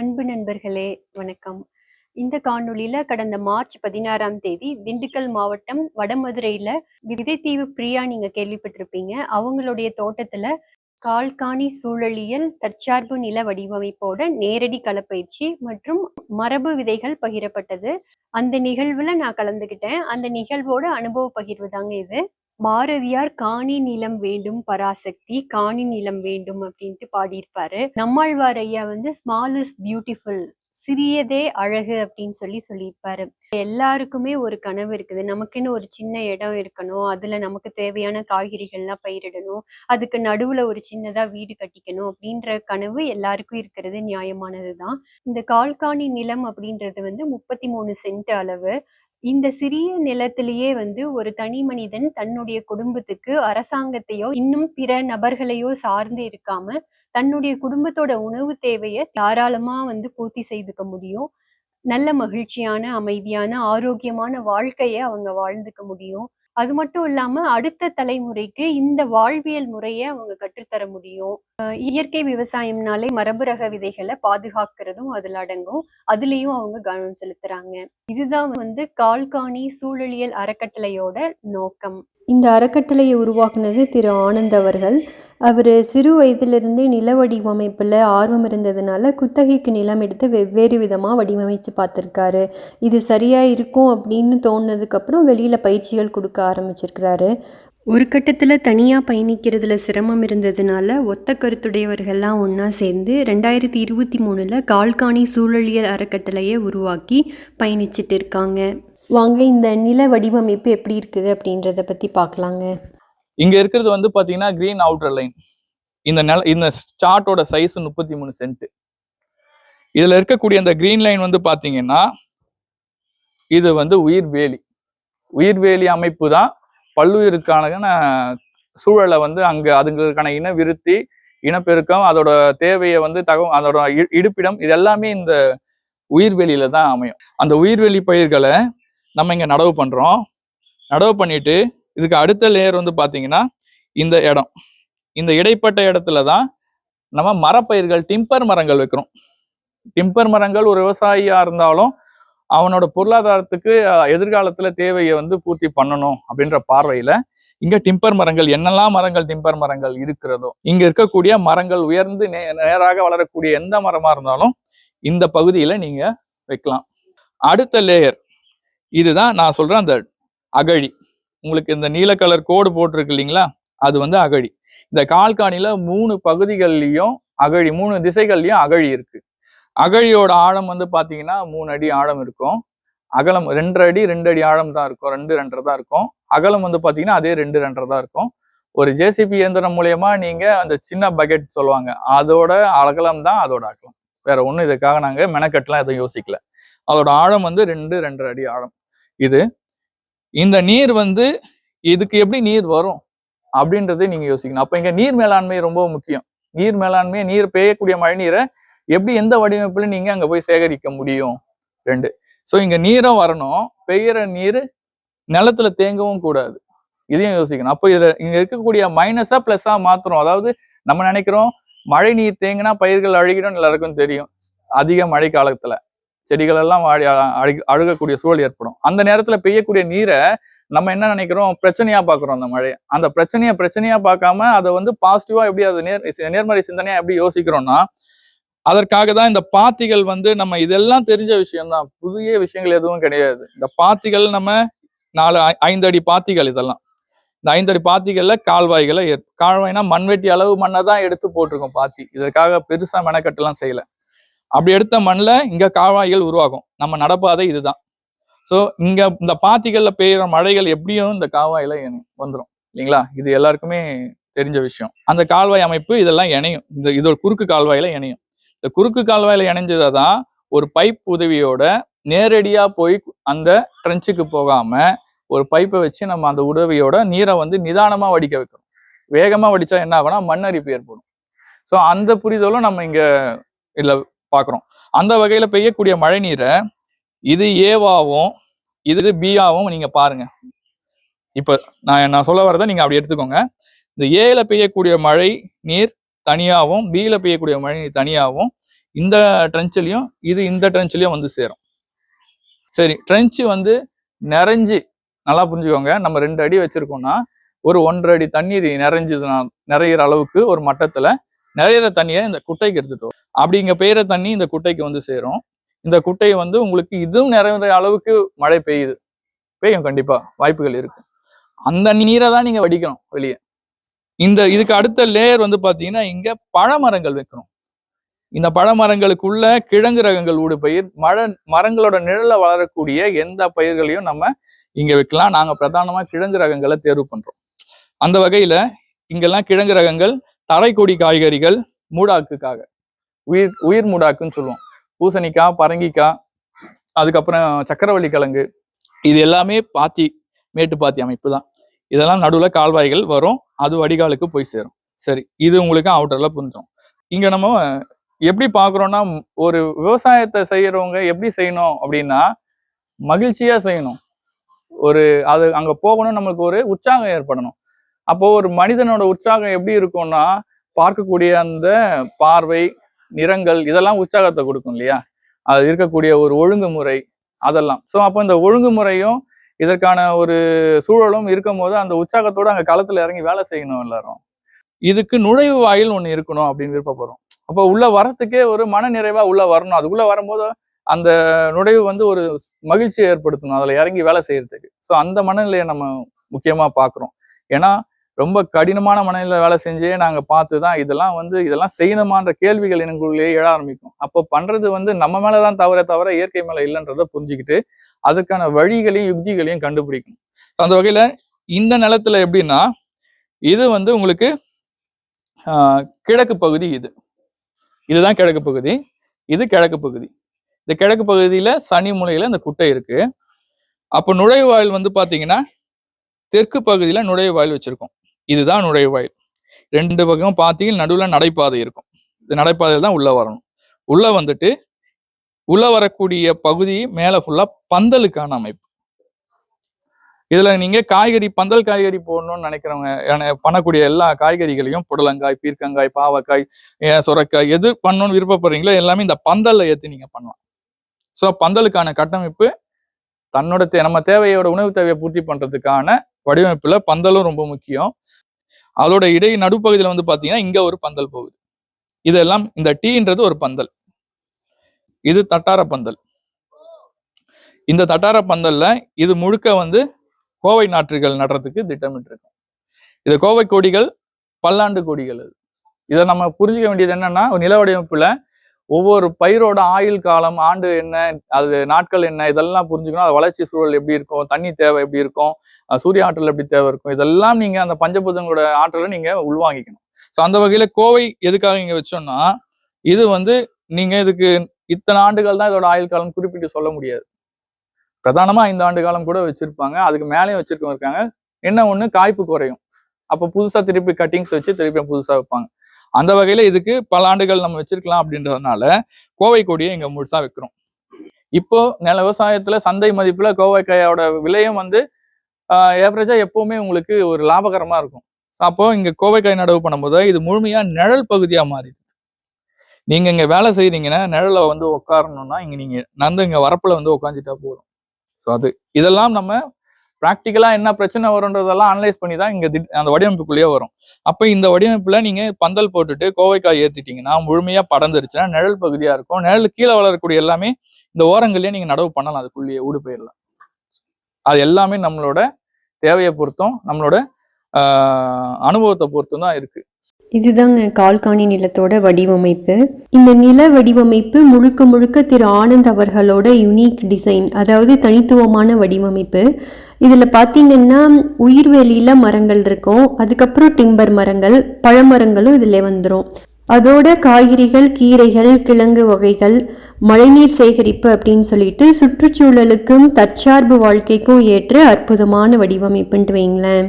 அன்பு நண்பர்களே வணக்கம். இந்த காணொளியில கடந்த மார்ச் பதினாறாம் தேதி திண்டுக்கல் மாவட்டம் வடமதுரையில விதைத்தீவு பிரியா நீங்க கேள்விப்பட்டிருப்பீங்க. அவங்களுடைய தோட்டத்துல கால்காணி சூழலியல் தற்சார்பு நில வடிவமைப்போட நேரடி களப்பயிற்சி மற்றும் மரபு விதைகள் பகிரப்பட்டது. அந்த நிகழ்வுல நான் கலந்துக்கிட்டேன் அந்த நிகழ்வோட அனுபவ பகிர்வு தாங்க இது. பாரதியார் காணி நிலம் வேண்டும் பராசக்தி காணி நிலம் வேண்டும் அப்படின்ட்டு பாடியிருப்பாரு. நம்மாழ்வார் ஐயா வந்து ஸ்மால் இஸ் பியூட்டிஃபுல் சிறியதே அழகு அப்படின்னு சொல்லி சொல்லியிருப்பாரு. எல்லாருக்குமே ஒரு கனவு இருக்குது. நமக்குன்னு ஒரு சின்ன இடம் இருக்கணும். அதுல நமக்கு தேவையான காய்கறிகள்லாம் பயிரிடணும். அதுக்கு நடுவுல ஒரு சின்னதா வீடு கட்டிக்கணும் அப்படின்ற கனவு எல்லாருக்கும் இருக்கிறது நியாயமானதுதான். இந்த கால்காணி நிலம் அப்படின்றது வந்து முப்பத்தி மூணு சென்ட் அளவு. இந்த சிறிய நிலத்திலேயே வந்து ஒரு தனி மனிதன் தன்னுடைய குடும்பத்துக்கு அரசாங்கத்தையோ இன்னும் பிற நபர்களையோ சார்ந்து இருக்காம தன்னுடைய குடும்பத்தோட உணவு தேவையை தாராளமா வந்து பூர்த்தி செய்துக்க முடியும். நல்ல மகிழ்ச்சியான அமைதியான ஆரோக்கியமான வாழ்க்கையை அவங்க வாழ்ந்துக்க முடியும். அது மட்டும் இல்லாம அடுத்த தலைமுறைக்கு இந்த வாழ்வியல் முறையை அவங்க கற்றுத்தர முடியும். இயற்கை விவசாயம்னாலே மரபு ரக விதைகளை பாதுகாக்கிறதும் அதுல அடங்கும். அதுலயும் அவங்க கவனம் செலுத்துறாங்க. இதுதான் வந்து கால்காணி சூழலியல் அறக்கட்டளையோட நோக்கம். இந்த அறக்கட்டளையை உருவாக்குனது திரு ஆனந்த் அவர்கள். அவர் சிறு வயதிலிருந்தே நில வடிவமைப்பில் ஆர்வம் இருந்ததுனால குத்தகைக்கு நிலம் எடுத்து வெவ்வேறு விதமாக வடிவமைச்சு பார்த்துருக்காரு. இது சரியாக இருக்கும் அப்படின்னு தோணுனதுக்கப்புறம் வெளியில் பயிற்சிகள் கொடுக்க ஆரம்பிச்சிருக்கிறாரு. ஒரு கட்டத்தில் தனியாக பயணிக்கிறதுல சிரமம் இருந்ததுனால ஒத்த கருத்துடையவர்கள்லாம் ஒன்றா சேர்ந்து ரெண்டாயிரத்தி இருபத்தி மூணில் கால்காணி சூழலியல் அறக்கட்டளையை உருவாக்கி பயணிச்சிட்டு இருக்காங்க. வாங்க இந்த நில வடிவமைப்பு எப்படி இருக்குது அப்படின்றத பற்றி பார்க்கலாங்க. இங்கே இருக்கிறது வந்து பார்த்தீங்கன்னா கிரீன் அவுட்டர் லைன் இந்த நில இந்த சார்ட்டோட சைஸ் முப்பத்தி மூணு சென்ட் இதில் இருக்கக்கூடிய அந்த கிரீன் லைன் வந்து பார்த்தீங்கன்னா இது வந்து உயிர்வேலி உயிர்வேலி அமைப்பு தான் பல்லுயிருக்கான சூழலை வந்து அங்கே அதுங்களுக்கான இன விருத்தி இனப்பெருக்கம் அதோட தேவையை வந்து தகவல் அதோட இ- இருப்பிடம் இது எல்லாமே இந்த உயிர்வெளியில தான் அமையும். அந்த உயிர்வெளி பயிர்களை நம்ம இங்கே நடவு பண்ணுறோம் நடவு பண்ணிட்டு இதுக்கு அடுத்த லேயர் வந்து பார்த்தீங்கன்னா இந்த இடம். இந்த இடைப்பட்ட இடத்துல தான் நம்ம மரப்பயிர்கள் டிம்பர் மரங்கள் வைக்கிறோம். டிம்பர் மரங்கள் ஒரு விவசாயியாக இருந்தாலும் அவனோட பொருளாதாரத்துக்கு எதிர்காலத்துல தேவையை வந்து பூர்த்தி பண்ணணும் அப்படின்ற பார்வையில இங்க டிம்பர் மரங்கள் என்னெல்லாம் மரங்கள் டிம்பர் மரங்கள் இருக்கிறதோ இங்க இருக்கக்கூடிய மரங்கள் உயர்ந்து நே நேராக வளரக்கூடிய எந்த மரமா இருந்தாலும் இந்த பகுதியில நீங்க வைக்கலாம். அடுத்த லேயர் இதுதான் நான் சொல்றேன் அந்த அகழி. உங்களுக்கு இந்த நீல கலர் கோடு போட்டிருக்கு இல்லைங்களா? அது வந்து அகழி. இந்த கால்காணியில மூணு பகுதிகள்லையும் அகழி மூணு திசைகள்லையும் அகழி இருக்கு. அகழியோட ஆழம் வந்து பாத்தீங்கன்னா மூணு அடி ஆழம் இருக்கும். அகலம் ரெண்டரை அடி ரெண்டு அடி ஆழம் தான் இருக்கும். ரெண்டு ரெண்டரை தான் இருக்கும். அகலம் வந்து பாத்தீங்கன்னா அதே ரெண்டு ரெண்டரை தான் இருக்கும். ஒரு ஜேசிபி இயந்திரம் மூலியமா நீங்க அந்த சின்ன பக்கெட் சொல்லுவாங்க. அதோட அகலம் தான் அதோட அகலம். வேற ஒன்றும் இதுக்காக நாங்க மெனக்கட்டுலாம் எதுவும் யோசிக்கல. அதோட ஆழம் வந்து ரெண்டு ரெண்டரை அடி ஆழம். இது இந்த நீர் வந்து இதுக்கு எப்படி நீர் வரும் அப்படின்றதே நீங்க யோசிக்கணும். அப்போ இங்க நீர் மேலாண்மை ரொம்ப முக்கியம். நீர் மேலாண்மை நீர் பெய்யக்கூடிய மழை நீரை எப்படி எந்த வடிவமைப்புல நீங்க அங்க போய் சேகரிக்க முடியும்? ரெண்டு. ஸோ இங்க நீரும் வரணும். பெய்யற நீர் நிலத்துல தேங்கவும் கூடாது. இதையும் யோசிக்கணும். அப்போ இதை இங்க இருக்கக்கூடிய மைனஸா பிளஸ்ஸா மாத்துறோம். அதாவது நம்ம நினைக்கிறோம் மழை நீர் தேங்கினா பயிர்கள் அழுகிடும் எல்லாருக்கும் தெரியும். அதிக மழை காலத்துல. செடிகள் எல்லாம் வாடி அழுகக்கூடிய சூழல் ஏற்படும். அந்த நேரத்துல பெய்யக்கூடிய நீரை நம்ம என்ன நினைக்கிறோம்? பிரச்சனையா பாக்குறோம் அந்த மழையை. அந்த பிரச்சனையை பிரச்சனையா பார்க்காம அதை வந்து பாசிட்டிவா எப்படி அது நேர் சி- நேர்மறை சிந்தனையா எப்படி யோசிக்கிறோம்னா அதற்காக தான் இந்த பாத்திகள் வந்து நம்ம இதெல்லாம் தெரிஞ்ச விஷயம்தான். புதிய விஷயங்கள் எதுவும் கிடையாது. இந்த பாத்திகள் நம்ம நாலு ஐ- ஐந்து அடி பாத்திகள் இதெல்லாம். இந்த ஐந்து அடி பாத்திகள்ல கால்வாய்களை ஏற்- கால்வாய்னா மண்வெட்டி அளவு மண்ணை தான் எடுத்து போட்டிருக்கோம் பாத்தி. இதற்காக பெருசா மெனக்கட்டுலாம் செய்யல. அப்படி எடுத்த மண்ணில் இங்க கால்வாய்கள் உருவாகும். நம்ம நடப்பாதை இதுதான். ஸோ இங்க இந்த பாத்திகள்ல பெய்யுற மழைகள் எப்படியும் இந்த கால்வாயில வந்துடும் இல்லைங்களா? இது எல்லாருக்குமே தெரிஞ்ச விஷயம். அந்த கால்வாய் அமைப்பு இதெல்லாம் இணையும். இந்த இதோட குறுக்கு கால்வாயில இணையும். இந்த குறுக்கு கால்வாயில இணைஞ்சதை தான் ஒரு பைப் உதவியோட நேரடியாக போய் அந்த ட்ரென்ச்சுக்கு போகாமல் ஒரு பைப்பை வச்சு நம்ம அந்த உதவியோட நீரை வந்து நிதானமாக வடிக்க வைக்கிறோம் வேகமாக வடித்தா என்ன ஆகும்னா மண்ணரிப்பு ஏற்படும். ஸோ அந்த புரிதலும் நம்ம இங்கே இதில் பார்க்குறோம் அந்த வகையில் பெய்யக்கூடிய மழை நீரை இது ஏவாவும் இது பியாவும் நீங்கள் பாருங்க. இப்போ நான் நான் சொல்ல வரதை நீங்கள் அப்படி எடுத்துக்கோங்க. இந்த ஏல பெய்யக்கூடிய மழை நீர் தனியாகவும் பியில் பெய்யக்கூடிய மழை தனியாகவும் இந்த ட்ரென்ச்சிலையும் இது இந்த ட்ரென்ச்சிலையும் வந்து சேரும். சரி ட்ரென்ச்சு வந்து நிறைஞ்சு நல்லா புரிஞ்சுக்கோங்க நம்ம ரெண்டு அடி வச்சுருக்கோம்னா ஒரு ஒன்றரை அடி தண்ணீர் நிறைஞ்சதுனா நிறையிற அளவுக்கு ஒரு மட்டத்தில் நிறையிற தண்ணியை இந்த குட்டைக்கு எடுத்துட்டு வரும். அப்படி இங்கே பெய்கிற தண்ணி இந்த குட்டைக்கு வந்து சேரும். இந்த குட்டை வந்து உங்களுக்கு இதுவும் நிறைய அளவுக்கு மழை பெய்யுது. பெய்யும் கண்டிப்பாக வாய்ப்புகள் இருக்குது அந்த நீரை தான் நீங்கள் வடிக்கணும் வெளியே. இந்த இதுக்கு அடுத்த லேயர் வந்து பார்த்தீங்கன்னா இங்க பழமரங்கள் வைக்கணும். இந்த பழமரங்களுக்குள்ள கிழங்கு ரகங்கள் ஊடு பயிர் மழை மரங்களோட நிழல வளரக்கூடிய எந்த பயிர்களையும் நம்ம இங்க வைக்கலாம். நாங்க பிரதானமா கிழங்கு ரகங்களை தேர்வு பண்றோம். அந்த வகையில இங்கெல்லாம் கிழங்கு ரகங்கள் தரைக்கொடி காய்கறிகள் மூடாக்குக்காக. உயிர் உயிர் மூடாக்குன்னு சொல்லுவோம். பூசணிக்காய் பரங்கிக்காய் அதுக்கப்புறம் சக்கரவள்ளி கிழங்கு. இது எல்லாமே பாத்தி மேட்டு பாத்தி அமைப்பு தான். இதெல்லாம் நடுவில் கால்வாய்கள் வரும் அது வடிகாலுக்கு போய் சேரும். சரி இது உங்களுக்கு அவுட்டரில் புரிஞ்சோம் இங்கே நம்ம எப்படி பார்க்குறோன்னா ஒரு விவசாயத்தை செய்கிறவங்க எப்படி செய்யணும் அப்படின்னா மகிழ்ச்சியாக செய்யணும். ஒரு அது அங்கே போகணும் நம்மளுக்கு ஒரு உற்சாகம் ஏற்படணும். அப்போது ஒரு மனிதனோட உற்சாகம் எப்படி இருக்கும்னா பார்க்கக்கூடிய அந்த பார்வை நிறங்கள் இதெல்லாம் உற்சாகத்தை கொடுக்கும் இல்லையா? அது இருக்கக்கூடிய ஒரு ஒழுங்குமுறை அதெல்லாம். ஸோ அப்போ இந்த ஒழுங்குமுறையும் இதற்கான ஒரு சூழலும் இருக்கும்போது அந்த உற்சாகத்தோடு அங்கே களத்தில் இறங்கி வேலை செய்யணும் எல்லாரும். இதுக்கு நுழைவு வாயில் ஒன்று இருக்கணும் அப்படின்னு விருப்பப்படுறோம். அப்போ உள்ள வரத்துக்கே ஒரு மன நிறைவா உள்ள வரணும். அதுக்குள்ள வரும்போது அந்த நுழைவு வந்து ஒரு மகிழ்ச்சியை ஏற்படுத்தணும். அதில் இறங்கி வேலை செய்யறதுக்கு. ஸோ அந்த மனநிலையை நம்ம முக்கியமாக பார்க்குறோம். ஏன்னா ரொம்ப கடினமான மனநிலை வேலை செஞ்சே நாங்கள் பார்த்து தான் இதெல்லாம் வந்து இதெல்லாம் செய்யணுமான்ற கேள்விகள் எனக்குள்ளேயே எழ ஆரம்பிக்கும். அப்போ பண்றது வந்து நம்ம மேலதான் தவிர தவிர இயற்கை மேலே இல்லைன்றதை புரிஞ்சுக்கிட்டு அதுக்கான வழிகளையும் யுக்திகளையும் கண்டுபிடிக்கணும். அந்த வகையில் இந்த நிலத்துல எப்படின்னா இது வந்து உங்களுக்கு ஆஹ், கிழக்கு பகுதி இது. இதுதான் கிழக்கு பகுதி. இது கிழக்கு பகுதி. இந்த கிழக்கு பகுதியில் சனி மூலையில் இந்த குட்டை இருக்கு. அப்போ நுழைவாயில் வந்து பார்த்தீங்கன்னா தெற்கு பகுதியில் நுழைவாயில் வச்சுருக்கோம். இதுதான் நுழைவாயில் ரெண்டு பக்கம் பார்த்தீங்கன்னா நடுவுல நடைபாதை இருக்கும். இந்த நடைபாதையில் தான் உள்ள வரணும். உள்ள வந்துட்டு உள்ள வரக்கூடிய பகுதி மேல ஃபுல்லா பந்தலுக்கான அமைப்பு. இதுல நீங்க காய்கறி பந்தல் காய்கறி போடணும்னு நினைக்கிறவங்க பண்ணக்கூடிய எல்லா காய்கறிகளையும் புடலங்காய் பீர்க்கங்காய் பாவக்காய் சுரக்காய் எது பண்ணணும்னு விருப்பப்படுறீங்களோ எல்லாமே இந்த பந்தல்ல ஏத்தி நீங்க பண்ணலாம். ஸோ பந்தலுக்கான கட்டமைப்பு தன்னோட தே- நம்ம தேவையோட உணவு தேவையை பூர்த்தி பண்றதுக்கான வடிவமைப்புல பந்தலும் ரொம்ப முக்கியம். அதோட இடை நடுப்பகுதியில வந்து பாத்தீங்கன்னா இங்க ஒரு பந்தல் போகுது. இதெல்லாம் இந்த டீன்றது ஒரு பந்தல். இது தட்டார பந்தல். இந்த தட்டார பந்தல்ல இது முழுக்க வந்து கோவை நாற்றுகள் நடுறதுக்கு திட்டமிட்டிருக்கோம் இது கோவை கொடிகள் பல்லாண்டு கொடிகள் இது இதை நம்ம புரிஞ்சுக்க வேண்டியது என்னன்னா நில வடிவமைப்புல ஒவ்வொரு பயிரோட ஆயுள் காலம் ஆண்டு என்ன அது நாட்கள் என்ன இதெல்லாம் புரிஞ்சுக்கணும். அது வளர்ச்சி சூழல் எப்படி இருக்கும் தண்ணி தேவை எப்படி இருக்கும் சூரிய ஆற்றல் எப்படி தேவை இருக்கும் இதெல்லாம் நீங்கள் அந்த பஞ்சபூதங்களோட ஆற்றலை நீங்கள் உள்வாங்கிக்கணும். ஸோ அந்த வகையில் கோவை எதுக்காக இங்கே வச்சோம்னா இது வந்து நீங்கள் இதுக்கு இத்தனை ஆண்டுகள் தான் இதோட ஆயுள் காலம் குறிப்பிட்டு சொல்ல முடியாது. பிரதானமா ஐந்து ஆண்டு காலம் கூட வச்சிருப்பாங்க. அதுக்கு மேலேயும் வச்சிருக்கவங்க இருக்காங்க. என்ன ஒன்று காய்ப்பு குறையும். அப்போ புதுசாக திருப்பி கட்டிங்ஸ் வச்சு திருப்பி புதுசாக வைப்பாங்க. அந்த வகையில இதுக்கு பல ஆண்டுகள் நம்ம வச்சிருக்கலாம் அப்படின்றதுனால கோவை கொடியை இங்க முழுசா வைக்கிறோம். இப்போ நில விவசாயத்துல சந்தை மதிப்புல கோவைக்காயோட விலையும் வந்து ஏவரேஜா எப்பவுமே உங்களுக்கு ஒரு லாபகரமா இருக்கும். அப்போ இங்க கோவைக்காய் நடவு பண்ணும்போது இது முழுமையா நிழல் பகுதியா மாறிடுது. நீங்க இங்க வேலை செய்யறீங்கன்னா நிழலை வந்து உட்காரணும்னா இங்க நீங்க நந்து இங்க வரப்புல வந்து உட்காந்துட்டா போதும். ஸோ அது இதெல்லாம் நம்ம ப்ராக்டிக்கலாக என்ன பிரச்சனை வரும்ன்றதெல்லாம் அனலைஸ் பண்ணி தான் இங்கே திட்- அந்த வடிவமைப்புக்குள்ளேயே வரும். அப்போ இந்த வடிவமைப்பில் நீங்கள் பந்தல் போட்டுட்டு கோவைக்காய் ஏற்றிட்டீங்கன்னா முழுமையாக படர்ந்துருச்சுன்னா நிழல் பகுதியாக இருக்கும். நிழல் கீழே வளரக்கூடிய எல்லாமே இந்த ஓரங்கள்லேயே நீங்கள் நடவு பண்ணலாம். அதுக்குள்ளேயே ஊடு போயிடலாம் அது எல்லாமே நம்மளோட தேவையை பொறுத்தும் நம்மளோட அனுபவத்தை பொறுத்தும் தான் இருக்கு. இதுதாங்க கால்காணி நிலத்தோட வடிவமைப்பு. இந்த நில வடிவமைப்பு முழுக்க முழுக்க திரு ஆனந்த் அவர்களோட யுனிக் டிசைன் அதாவது தனித்துவமான வடிவமைப்பு. இதில் பார்த்தீங்கன்னா உயிர்வெளியில் மரங்கள் இருக்கும். அதுக்கப்புறம் டிம்பர் மரங்கள் பழமரங்களும் இதில் வந்துடும் அதோட காய்கறிகள் கீரைகள் கிழங்கு வகைகள் மழைநீர் சேகரிப்பு அப்படின்னு சொல்லிட்டு சுற்றுச்சூழலுக்கும் தற்சார்பு வாழ்க்கைக்கும் ஏற்ற அற்புதமான வடிவமைப்புன்ட்டு வைங்களேன்.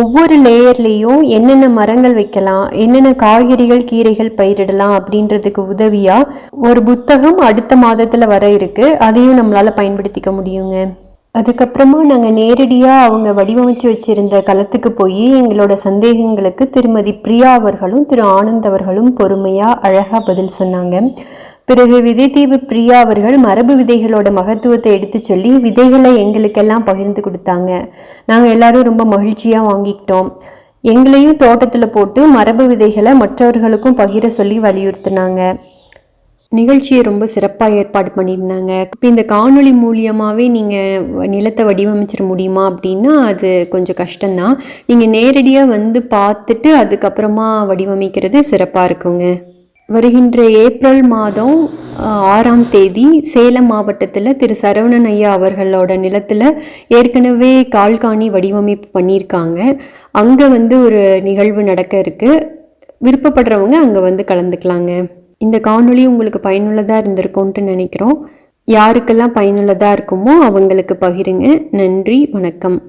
ஒவ்வொரு லேயர்லேயும் என்னென்ன மரங்கள் வைக்கலாம் என்னென்ன காய்கறிகள் கீரைகள் பயிரிடலாம் அப்படின்றதுக்கு உதவியாக ஒரு புத்தகம் அடுத்த மாதத்தில் வர இருக்குது அதையும் நம்மளால் பயன்படுத்திக்க முடியுங்க. அதுக்கப்புறமா நாங்கள் நேரடியாக அவங்க வடிவமைச்சு வச்சிருந்த களத்துக்கு போய் எங்களோட சந்தேகங்களுக்கு திருமதி பிரியா அவர்களும் திரு ஆனந்த் அவர்களும் பொறுமையாக அழகாக பதில் சொன்னாங்க. பிறகு விதைத்தீவு பிரியா அவர்கள் மரபு விதைகளோட மகத்துவத்தை எடுத்து சொல்லி விதைகளை எங்களுக்கெல்லாம் பகிர்ந்து கொடுத்தாங்க. நாங்கள் எல்லாரும் ரொம்ப மகிழ்ச்சியாக வாங்கிக்கிட்டோம். எங்களையும் தோட்டத்தில் போட்டு மரபு விதைகளை மற்றவர்களுக்கும் பகிர சொல்லி வலியுறுத்தினாங்க. நிகழ்ச்சியை ரொம்ப சிறப்பாக ஏற்பாடு பண்ணியிருந்தாங்க. இப்போ இந்த காணொளி மூலியமாகவே நீங்கள் நிலத்தை வடிவமைச்சிட முடியுமா அப்படின்னா அது கொஞ்சம் கஷ்டம்தான். நீங்கள் நேரடியாக வந்து பார்த்துட்டு அதுக்கப்புறமா வடிவமைக்கிறது சிறப்பாக இருக்குங்க. வருகின்ற ஏப்ரல் மாதம் ஆறாம் தேதி சேலம் மாவட்டத்தில் திரு சரவணன் ஐயா அவர்களோட நிலத்தில் ஏற்கனவே கால்காணி வடிவமைப்பு பண்ணியிருக்காங்க. அங்கே வந்து ஒரு நிகழ்வு நடக்க இருக்கு. விருப்பப்படுறவங்க அங்கே வந்து கலந்துக்கலாங்க. இந்த காணொளி உங்களுக்கு பயனுள்ளதாக இருந்திருக்கும்ன்ட்டு நினைக்கிறோம். யாருக்கெல்லாம் பயனுள்ளதாக இருக்குமோ அவங்களுக்கு பகிருங்க. நன்றி வணக்கம்.